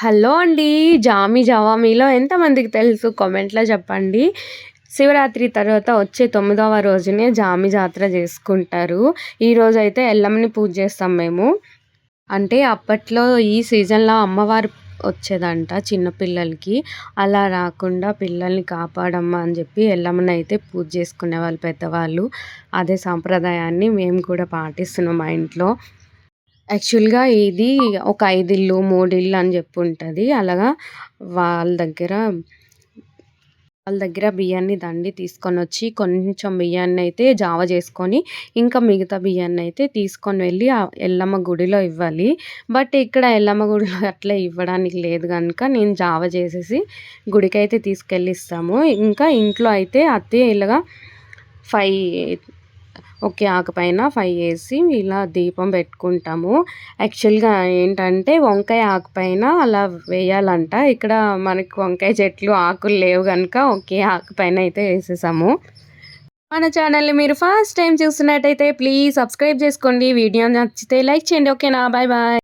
Hello అండి జామి Java మీలో ఎంతమందికి తెలుసు? కామెంట్లో చెప్పండి. శివరాత్రి తర్వాత వచ్చే తొమ్మిదవ రోజునే జామి జాతర చేసుకుంటారు. ఈరోజైతే ఎల్లమ్మని పూజ చేస్తాం మేము. అంటే అప్పట్లో ఈ సీజన్లో అమ్మవారు వచ్చేదంట చిన్నపిల్లలకి అలా రాకుండా పిల్లల్ని కాపాడమ్మా అని చెప్పి ఎల్లమ్మని అయితే పూజ చేసుకునే వాళ్ళు పెద్దవాళ్ళు. అదే సాంప్రదాయాన్ని మేము కూడా పాటిస్తున్నాం మా ఇంట్లో. యాక్చువల్గా ఇది ఒక ఐదు ఇల్లు మూడు ఇల్లు అని చెప్పి ఉంటుంది అలాగా వాళ్ళ దగ్గర వాళ్ళ దగ్గర బియ్యాన్ని దండి తీసుకొని వచ్చి కొంచెం బియ్యాన్ని అయితే జావ చేసుకొని ఇంకా మిగతా బియ్యాన్ని అయితే తీసుకొని వెళ్ళి ఆ ఎల్లమ్మ గుడిలో ఇవ్వాలి. బట్ ఇక్కడ ఎల్లమ్మ గుడిలో అట్లా ఇవ్వడానికి లేదు కనుక నేను జావ చేసేసి గుడికి అయితే తీసుకెళ్ళిస్తాము. ఇంకా ఇంట్లో అయితే అత్తయ్య ఇలాగా ఫైవ్ ఒకే ఆకుపైన ఫైవ్ వేసి ఇలా దీపం పెట్టుకుంటాము. యాక్చువల్గా ఏంటంటే వంకాయ ఆకుపైన అలా వేయాలంట. ఇక్కడ మనకి వంకాయ చెట్లు ఆకులు లేవు కనుక ఒకే ఆకుపైన అయితే వేసేసాము. మన ఛానల్ని మీరు ఫస్ట్ టైం చూస్తున్నట్టయితే ప్లీజ్ సబ్స్క్రైబ్ చేసుకోండి. వీడియో నచ్చితే లైక్ చేయండి. ఓకేనా? Bye bye